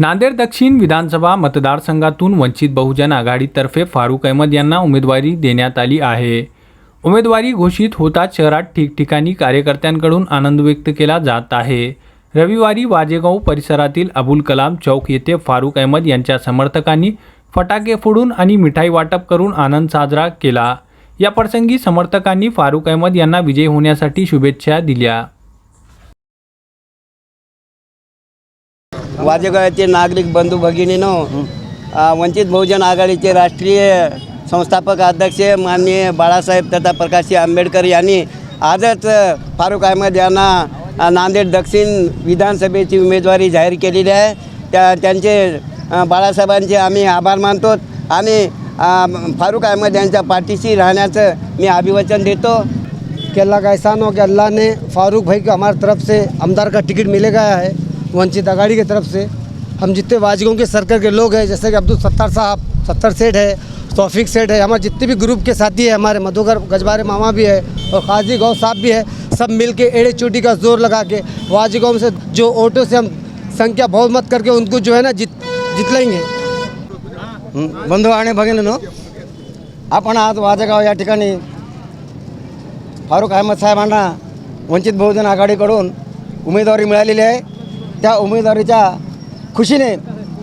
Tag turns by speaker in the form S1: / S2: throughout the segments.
S1: नांदेड दक्षिण विधानसभा मतदारसंघातून वंचित बहुजन आघाडीतर्फे फारुख अहमद यांना उमेदवारी देण्यात आली आहे. उमेदवारी घोषित होताच शहरात ठिकठिकाणी कार्यकर्त्यांकडून आनंद व्यक्त केला जात आहे. रविवारी वाजेगाव परिसरातील अबुल कलाम चौक येथे फारुख अहमद यांच्या समर्थकांनी फटाके फोडून आणि मिठाई वाटप करून आनंद साजरा केला. या प्रसंगी समर्थकांनी फारुख अहमद यांना विजयी होण्यासाठी शुभेच्छा दिल्या.
S2: वाजेगावाचे नागरिक बंधू भगिनीनो वंचित बहुजन आघाडीचे राष्ट्रीय संस्थापक अध्यक्ष माननीय बाळासाहेब तथा प्रकाशजी आंबेडकर यांनी आजच अ, फारुख अहमद यांना नांदेड दक्षिण विधानसभेची उमेदवारी जाहीर केलेली आहे. त्या त्यांचे बाळासाहेबांचे आम्ही आभार मानतो आणि अ, फारुख अहमद यांच्या पाठीशी राहण्याचं मी अभिवचन देतो.
S3: कि अल्लाह का एहसान हो कि अल्लाह ने फारूक भाई को हमारी तरफ से आमदार का टिकट मिलेगा है? वंचित आघाड़ी की तरफ़ से। हम जितने वाजगों के सर्कल के लोग हैं, जैसे कि अब्दुल सत्तार साहब, सत्तर सेठ है, तौफीक सेठ है, हमारे जितने भी ग्रुप के साथी है, हमारे मधुकर गजबारे मामा भी है और काजी गौ साहब भी है, सब मिल के एड़े चोटी का ज़ोर लगा के वाजगांव से जो ऑटो से हम संख्या बहुत मत करके उनको जो है ना जित जितलेंगे
S2: बंधू आणि भगिनीनो आपण आज वाजेगाव या ठिकाणी फारूक अहमद साहेबांना वंचित बहुजन आघाडीकडून उमेदवारी मिळालेली आहे। त्या उमेदवारीच्या खुशीने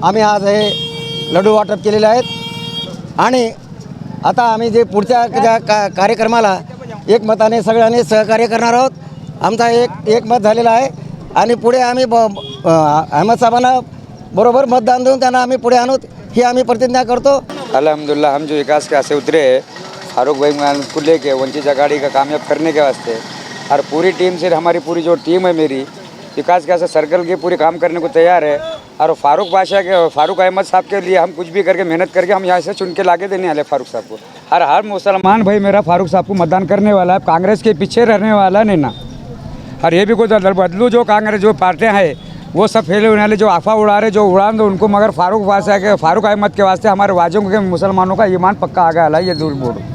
S2: आम्ही आज हे लडू वाटप केलेले आहेत. आणि आता आम्ही जे पुढच्या ज्या का कार्यक्रमाला एकमताने सगळ्यांनी सहकार्य करणार आहोत आमचा एक एकमत झालेला आहे. आणि पुढे आम्ही ब अहमद साहेबांना बरोबर मतदान देऊन त्यांना आम्ही पुढे आणू ही आम्ही प्रतिज्ञा करतो.
S4: अल्हम्दुलिल्लाह हम जो विकास के आसे उतरे हैं फारूक भाई मान के वंचित आघाड़ी का कामयाब करने के वास्ते और पूरी टीम से हमारी पूरी जो टीम है मेरी विकास के आसे सर्कल के पूरे काम करने को तैयार है। और फारूक बादशाह के, फारूक अहमद साहब के लिए हम कुछ भी करके मेहनत करके हम यहाँ से चुन के लाके देने वाले फारूक साहब को। हर हर मुसलमान भाई मेरा फारूक साहब को मतदान करने वाला है। कांग्रेस के पीछे रहने वाला नहीं ना। और ये भी दल बदलू जो कांग्रेस, जो पार्टियाँ हैं, वो सब फैले होने वाले जो अफवाह उड़ा रहे, जो उड़ान दो उनको मगर फारूक बादशाह के, फारूक अहमद के वास्ते हमारे वाजों के मुसलमानों का ईमान पक्का आ गया है ये दूर बोर्ड